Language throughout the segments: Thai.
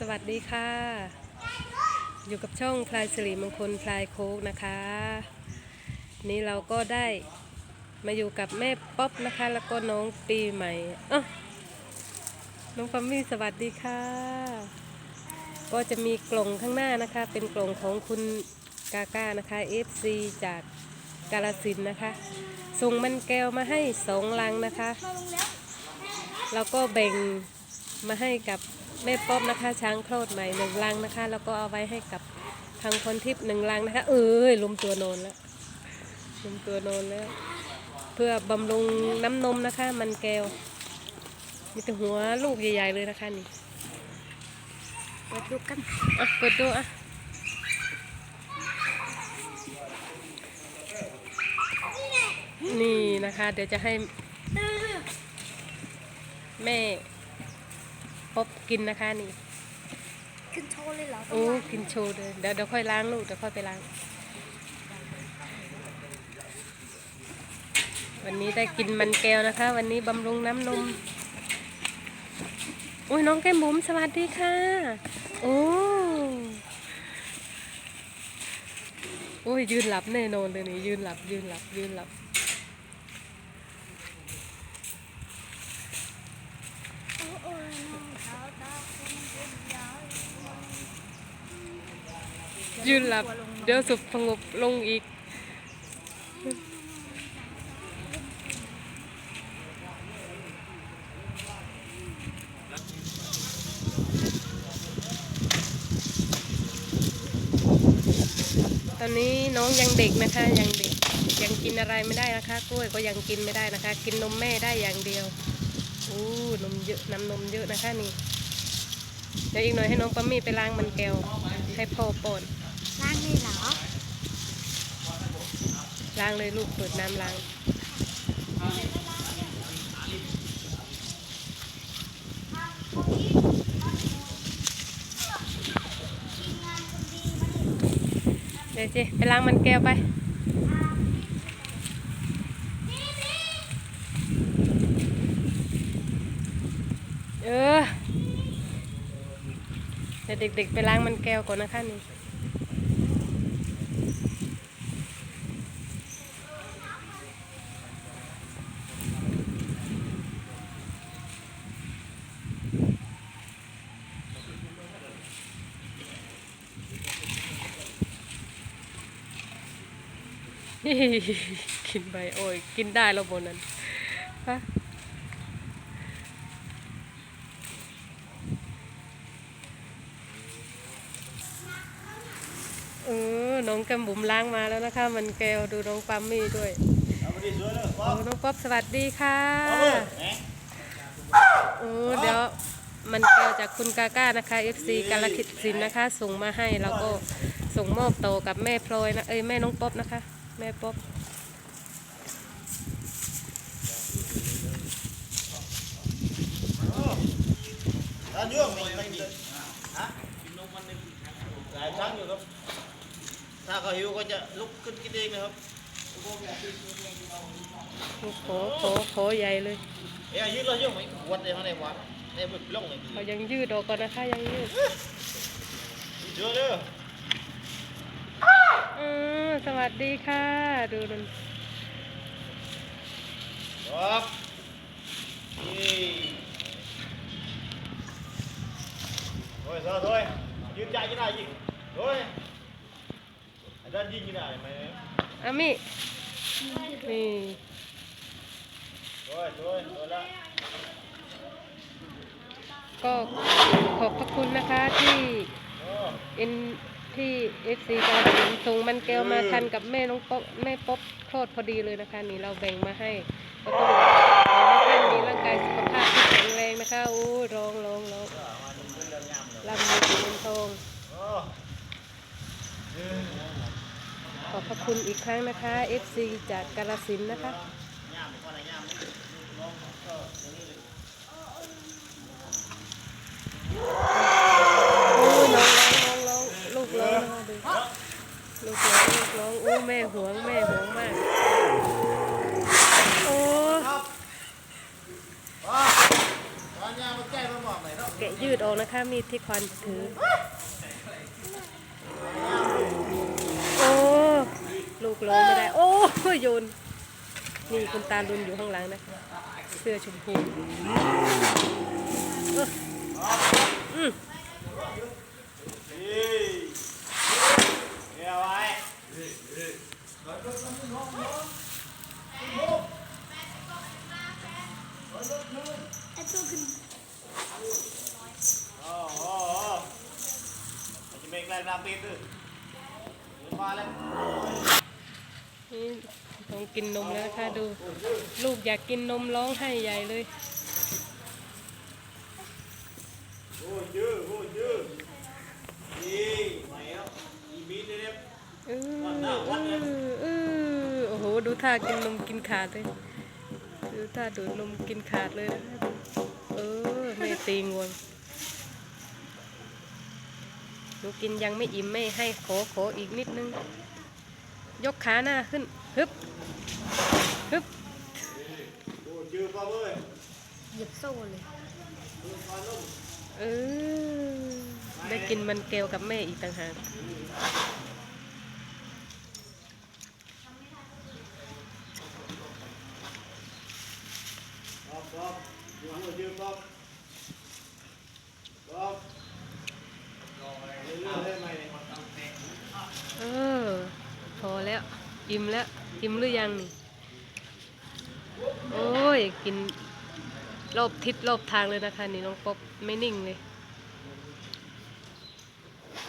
สวัสดีค่ะ อยู่กับช่องพลายสิริมงคลพลายโคกนะคะ นี่เราก็ได้มาอยู่กับแม่ป๊อปนะคะ แล้วก็น้องปีใหม่เออน้องปัมมี่สวัสดีค่ะ ก็จะมีกล่องข้างหน้านะคะ เป็นกล่องของคุณกาก้านะคะ FC จากกาลสินนะคะ ส่งมันแก้วมาให้สองลังนะคะ แล้วก็แบ่งมาให้กับ แม่ป๊อบนะคะ ช้างโคลดใหม่หนึ่งลังนะคะ แล้วก็เอาไว้ให้กับทางคนทิพย์หนึ่งลังนะคะ เอ้ยลุมตัวโนนแล้วลุมตัวโนนแล้ว เพื่อบำรุงน้ำนมนะคะ มันแก้ว มีแต่หัวลูกใหญ่ๆเลยนะคะนี่มาดูกันอะเปิดดูอะนี่นะคะ เดี๋ยวจะให้แม่ ป๊อบกินนะคะนี่ขึ้นโชว์เลยเหรอโอ้กินโชว์เลยเดี๋ยวเดี๋ยวค่อยล้างลูกเดี๋ยวค่อยไปล้าง วันนี้ได้กินมันแก้วนะคะ วันนี้บำรุงน้ำนมอุ้ยน้องแก้มบุ๋มสวัสดีค่ะ โอ้โอ้ยยืนหลับแน่นอนเลยนี่ยืนหลับยืนหลับยืนหลับ โอ้โอ้ยน้องขาวตาคงเป็นยาว ยืนหลับ เดี๋ยวสุบสงบลงอีก ตอนนี้น้องยังเด็กนะคะ ยังเด็ก ยังกินอะไรไม่ได้นะคะ กล้วยก็ยังกินไม่ได้นะคะ กินนมแม่ได้อย่างเดียวอู้นมเยอะน้ำนมเยอะนะคะนี่เดี๋ยวอีกหน่อยให้น้องปัมมี่ไปล้างมันแก้วให้พ่อป้อน ล้างนี่เหรอ ล้างเลยลูกเปิดน้ำล้างเดี๋ยวเจไปล้างมันแก้วไปเออเดี๋ยวเด็กๆไปล้างมันแก้วก่อนนะคะนี่ กินไปโอ้ยกินได้แล้วบนนั้นฮะเออน้องกมบุ๋มล้างมาแล้วนะคะ มันแกวดูน้องปัมมี่ด้วยโอ้น้องป๊อบสวัสดีค่ะโอ้เดี๋ยวมันแกวจากคุณกาก้านะคะ FC กาลคิดสินนะคะ ส่งมาให้แล้วก็ส่งมอบโตกับแม่พลอยนะเอ้ยแม่น้องป๊อบนะคะ แม่ป๊อบร้านยุ่งไม่ไม่มีฮะกินนมวันหนึ่งหลายครั้งอยู่ครับ ถ้าเขาหิวก็จะลุกขึ้นกินเองนะครับโอ้โหโหโหใหญ่เลยเอ้ยยืดเรายุ่งไหมวัดเลยเขาในวัดในบึกล่องเลยดีเขายังยืดออกก่อนนะคะยังยืดเยอะเลยอือ สวัสดีค่ะ ดูนั่นครับนี่โอ้ยซะโอ้ยยืนใจจะได้ยิงโอ้ยไอ้ด้านยิงจะได้ไหมอามินี่โอ้ยโอ้ยโอ้ยละก็ขอบพระคุณนะคะที่โอ้เอ็น ที่เอฟซีกาลสินธุ์ส่งมันแก้วมาทันกับแม่น้องป๊อบแม่ป๊อบคลอดพอดีเลยนะคะนี่เราแบ่งมาให้ก็ต้องขอให้ท่านมีร่างกายสุขภาพที่แข็งแรงนะคะโอ้ยร้องร้องร้องลำมีเงินทองโอ้ขอบพระคุณอีกครั้งนะคะ FC จากกาลสินธุ์นะคะ ย่ามก่อนนะย่าม โอ้ยน้องร้องร้องร้องลูกร้องนะคะดูลูกร้องลูกร้องโอ้แม่หวงแม่หวงมาก โอ้ ตอนย่ามมาแก้ประ บอกหน่อยเนาะ แกะยืดออ กนะคะ มีดที่ควนถือ โอ้ลูกร้องไม่ได้ โอ้ยโยนนี่คุณตาลุนอยู่ข้างหลังนะ เสื้อชมพูเอออืมเดี๋ยไว้ไอ้ตัวขึ้น โอ้โหมันจะเมกได้ราปีตื้อมาแล้วนี่ต้องกินนมแล้วนะคะดู ลูกอยากกินนมร้องไห้ใหญ่เลยโอ้ยยื้อโอ้ยยื้อนี่มาแล้วอีบีเนี่ยเออเออเออโอ้โห ดูท่ากินนมกินขาดเลย ดูท่าดูดนมกินขาดเลยนะคะเออแม่ตีงวงห นูกินยังไม่อิ่มไม่ให้ขอขออีกนิดนึง ยกขาหน้าขึ้น ฮึบ ฮึบโอ้ยยื้อป่ะเว้ยเหยียบโซ่เลย เออ ได้กินมันเกลียวกับแม่อีกต่างหาก ป๊อบป๊อบยื้อยื้อป๊อบป๊อบเรื่อยๆได้ไหมเนี่ย เออ พอแล้ว อิ่มแล้วอิ่มหรือยังนี่ โอ้ย กินรอบทิศรอบทางเลยนะคะนี่น้องป๊อบไม่นิ่งเลย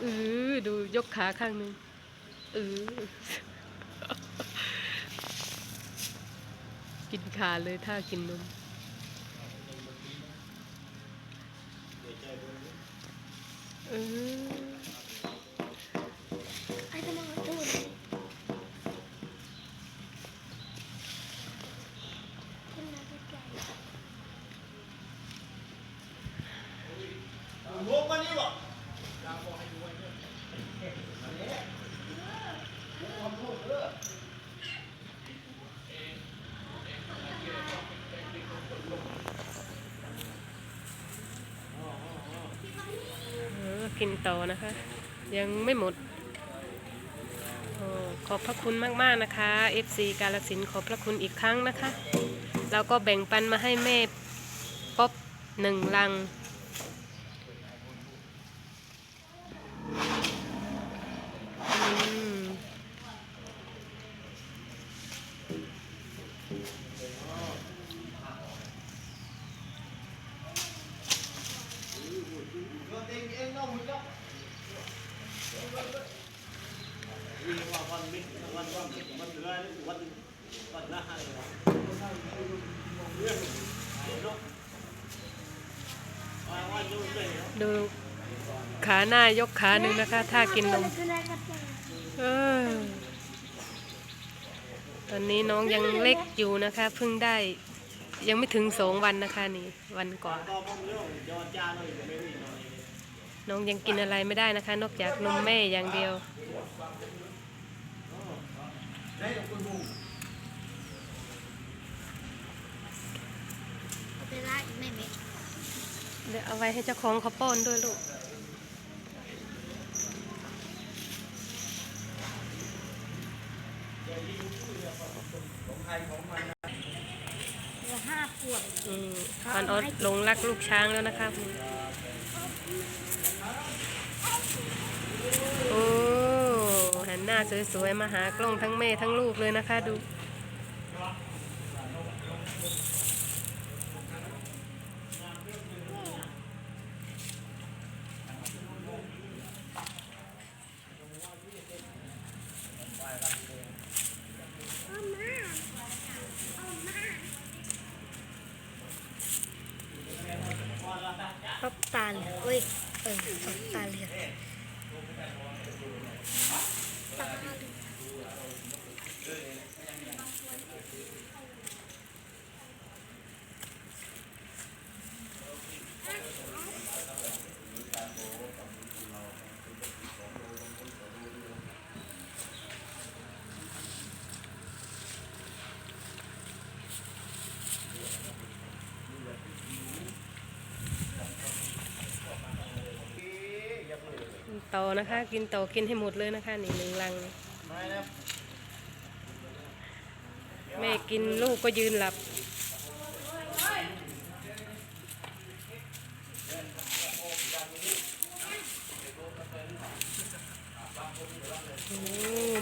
เออดูยกขาข้างหนึงเออกินขาเลยถ้ากินนมเออ ไอ้ตัวมันตัวเลยขึ้นมาใกล้ ลงมานี่บ่ เออ กินต่อนะคะ ยังไม่หมดอขอบพระคุณมาก ๆ นะคะ FC กาลสินขอบพระคุณอีกครั้งนะคะ แล้วก็แบ่งปันมาให้แม่ป๊อบหนึ่งลัง อืม วิ่งว่าวันมิดวันวันวันเหลือวันวันหน้าเลยวะเรื่องเนาะว่าว่าอยู่เลยเนาะ ดู ขาหน้ายกขาหนึ่งนะคะ ถ้ากินนมเออตอนนี้น้องยังเล็กอยู่นะคะเพิ่งได้ยังไม่ถึงสองวันนะคะนี่วันก่อนน้องยังกินอะไรไม่ได้นะคะ นอกจากนมแม่อย่างเดียวเดเดี๋ยวเอาไว้ให้เจ้าของเขาป้อนด้วยลูก เหลือห้าขวบอืมตอนออดลงรักลูกช้างแล้วนะคะโอ้หันหน้าสวยๆมาหากล้องทั้งแม่ทั้งลูกเลยนะคะดู ป๊อบตาเหลือกเว้ยเออป๊อบตาเหลือกตาเหลือก ต่อนะคะ กินต่อกินให้หมดเลยนะคะนี่หนึ่งลังแม่กินลูกก็ยืนหลับโอ้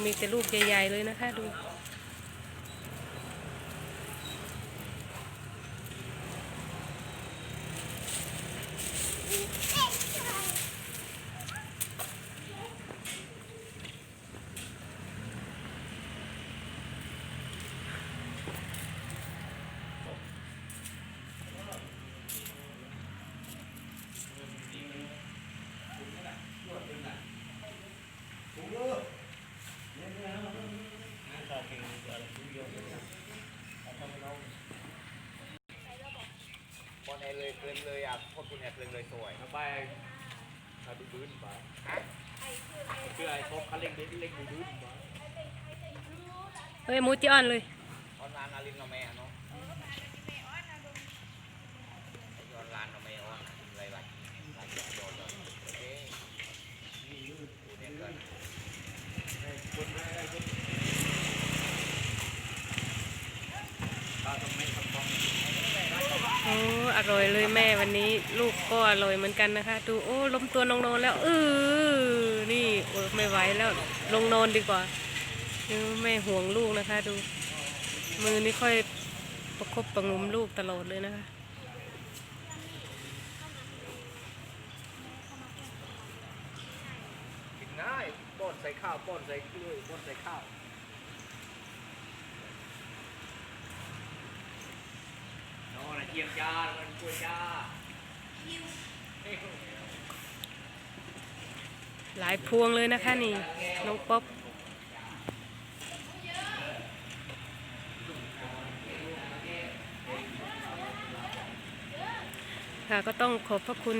มีแต่ลูกใหญ่ๆเลยนะคะดู บอลเอเลยเกินเลยอะพวกคุณเนี่ยเกินเลยสวยไปถ้าดูบื้นไปเพื่อไอ้พบเขาเล่งเล่นเล่งดูบื้นไปเฮ้ยมูจิออนเลยออนไลน์อาลินเราแม่เนาะออนไลน์เราแม่ออนอะไรหลายหลายอย่างโดนเลยโอเคดูเนี่ยเกิน ตาต้องไม่ทำฟอง โอ้อ ร่อยเลยแม่วันนี้ลูกก็อร่อยเหมือนกันนะคะ ดูโอ้ล้มตัวนองนอนแล้วเออนี่โอ้ไม่ไหวแล้วลงนอนดีกว่าแม่ห่วงลูกนะคะ ดู มือนี่ค่อยประคบประงมลูกตลอดเลยนะคะกินง่ายป้อนใส่ข้าวป้อนใส่กล้วยป้อนใส่ข้าว น้องนะเทียมจ้ามันกล้วยจ้าหลายพวงเลยนะคะนี่น้องป๊อปค่ะก็ต้องขอบพระคุณ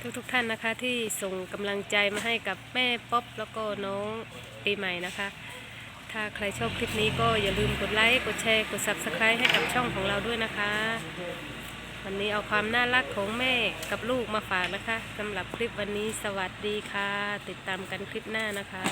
ทุกทุกๆท่านนะคะที่ส่งกำลังใจมาให้กับแม่ป๊อปแล้วก็น้องปีใหม่นะคะ ถ้าใครชอบคลิปนี้ก็อย่าลืมกดไลค์ กดแชร์ กด Subscribe ให้กับช่องของเราด้วยนะคะ วันนี้เอาความน่ารักของแม่กับลูกมาฝากนะคะสำหรับคลิปวันนี้สวัสดีค่ะ ติดตามกันคลิปหน้านะคะ